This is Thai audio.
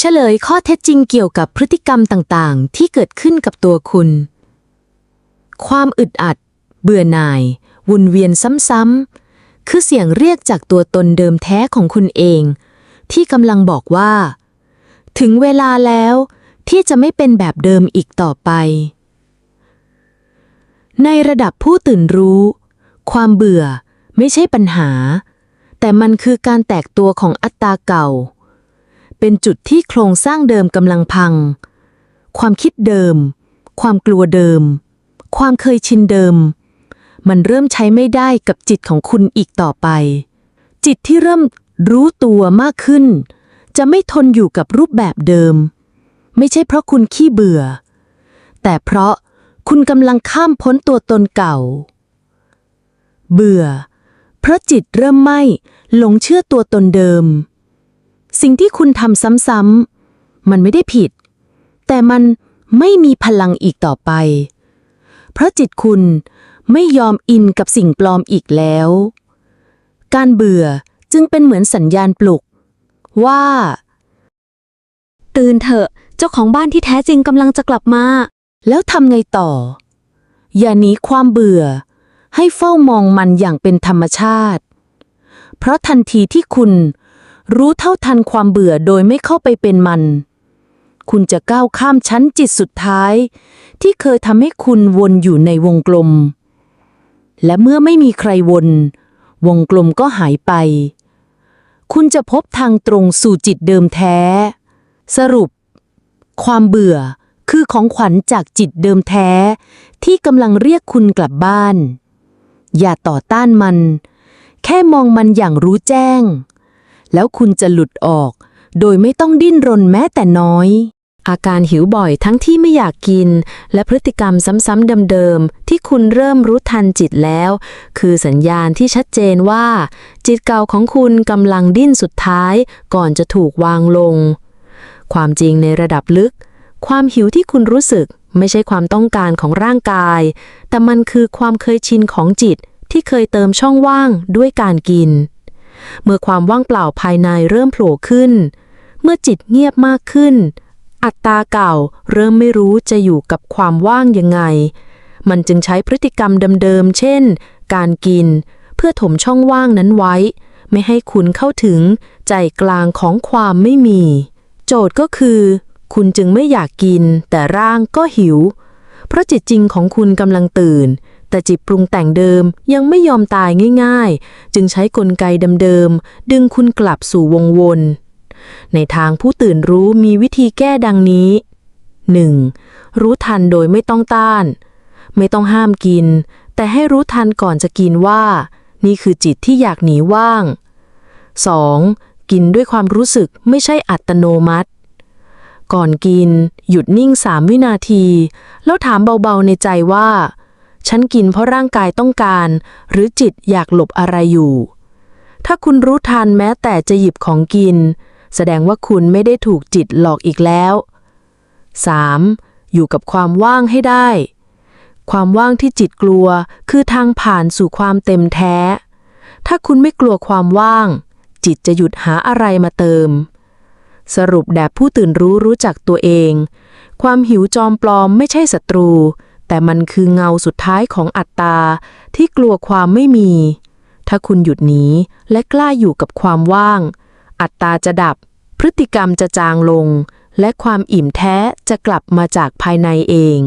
เฉลยข้อเท็จจริงเกี่ยวกับพฤติกรรมต่างๆ ที่เกิดขึ้นกับตัวคุณ ความอึดอัด เบื่อหน่ายวนเวียนซ้ำๆ คือเสียงเรียกจากตัวตนเดิมแท้ของคุณเอง ที่กำลังบอกว่า ถึงเวลาแล้วที่จะไม่เป็นแบบเดิมอีกต่อไป ในระดับผู้ตื่นรู้ ความเบื่อไม่ใช่ปัญหา แต่มันคือการแตกตัวของอัตตาเก่า เป็นจุดที่โครงสร้างเดิมกำลังพัง ความคิดเดิม ความกลัวเดิม ความเคยชินเดิม มันเริ่มใช้ไม่ได้กับจิตของคุณอีกต่อไป จิตที่เริ่มรู้ตัวมากขึ้น จะไม่ทนอยู่กับรูปแบบเดิม ไม่ใช่เพราะคุณขี้เบื่อ แต่เพราะคุณกำลังข้ามพ้นตัวตนเก่า เบื่อ เพราะจิตเริ่มไม่หลงเชื่อตัวตนเดิม สิ่งที่คุณทำซ้ำๆมันไม่ได้ผิด แต่มันไม่มีพลังอีกต่อไป เพราะจิตคุณไม่ยอมอินกับสิ่งปลอมอีกแล้ว การเบื่อจึงเป็นเหมือนสัญญาณปลุก ว่า ตื่นเถอะ เจ้าของบ้านที่แท้จริงกำลังจะกลับมา แล้วทำไงต่อ อย่าหนีความเบื่อ ให้เฝ้ามองมันอย่างเป็นธรรมชาติ เพราะทันทีที่คุณ รู้เท่าทันความเบื่อโดยไม่เข้าไปเป็นมัน คุณจะก้าวข้ามชั้นจิตสุดท้าย ที่เคยทำให้คุณวนอยู่ในวงกลม และเมื่อไม่มีใครวน วงกลมก็หายไป คุณจะพบทางตรงสู่จิตเดิมแท้ สรุป ความเบื่อคือของขวัญจากจิตเดิมแท้ ที่กำลังเรียกคุณกลับบ้าน อย่าต่อต้านมัน แค่มองมันอย่างรู้แจ้ง แล้วคุณจะหลุดออก โดยไม่ต้องดิ้นรนแม้แต่น้อย อาการหิวบ่อยทั้งที่ไม่อยากกิน และพฤติกรรมซ้ำๆเดิมๆที่คุณเริ่มรู้ทันจิตแล้ว คือสัญญาณที่ชัดเจนว่า จิตเก่าของคุณกำลังดิ้นสุดท้าย ก่อนจะถูกวางลง ความจริงในระดับลึก ความหิวที่คุณรู้สึกไม่ใช่ความต้องการของร่างกาย แต่มันคือความเคยชินของจิตที่เคยเติมช่องว่างด้วยการกิน เมื่อความว่างเปล่าภายในเริ่มโผล่ขึ้น เมื่อจิตเงียบมากขึ้น อัตตาเก่าเริ่มไม่รู้จะอยู่กับความว่างยังไง มันจึงใช้พฤติกรรมเดิมๆ เช่น การกิน เพื่อถมช่องว่างนั้นไว้ ไม่ให้คุณเข้าถึงใจกลางของความไม่มี โจทย์ก็คือ คุณจึงไม่อยากกิน แต่ร่างก็หิว เพราะจิตจริงของคุณกำลังตื่น แต่จิตปรุงแต่งเดิมยังไม่ยอมตายง่าย ๆ จึงใช้กลไกเดิมๆ ดึงคุณกลับสู่วงวนในทางผู้ตื่นรู้มีวิธีแก้ดังนี้ 1. รู้ทันโดยไม่ต้องต้าน ไม่ต้องห้ามกิน แต่ให้รู้ทันก่อนจะกินว่า นี่คือจิตที่อยากหนีว่าง 2. กินด้วยความรู้สึกไม่ใช่อัตโนมัติ ก่อนกิน หยุดนิ่งสามวินาที แล้วถามเบาๆในใจว่า ฉันกินเพราะร่างกายต้องการ หรือจิตอยากหลบอะไรอยู่ ถ้าคุณรู้ทันแม้แต่จะหยิบของกิน แสดงว่าคุณไม่ได้ถูกจิตหลอกอีกแล้ว 3. อยู่กับความว่างให้ได้ ความว่างที่จิตกลัวคือทางผ่านสู่ความเต็มแท้ ถ้าคุณไม่กลัวความว่าง จิตจะหยุดหาอะไรมาเติม สรุปแด่ผู้ตื่นรู้รู้จักตัวเอง ความหิวจอมปลอมไม่ใช่ศัตรู แต่มันคือเงาสุดท้ายของอัตตาที่กลัวความไม่มี ถ้าคุณหยุดหนีและกล้าอยู่กับความว่าง อัตตาจะดับ พฤติกรรมจะจางลง และความอิ่มแท้จะกลับมาจากภายในเอง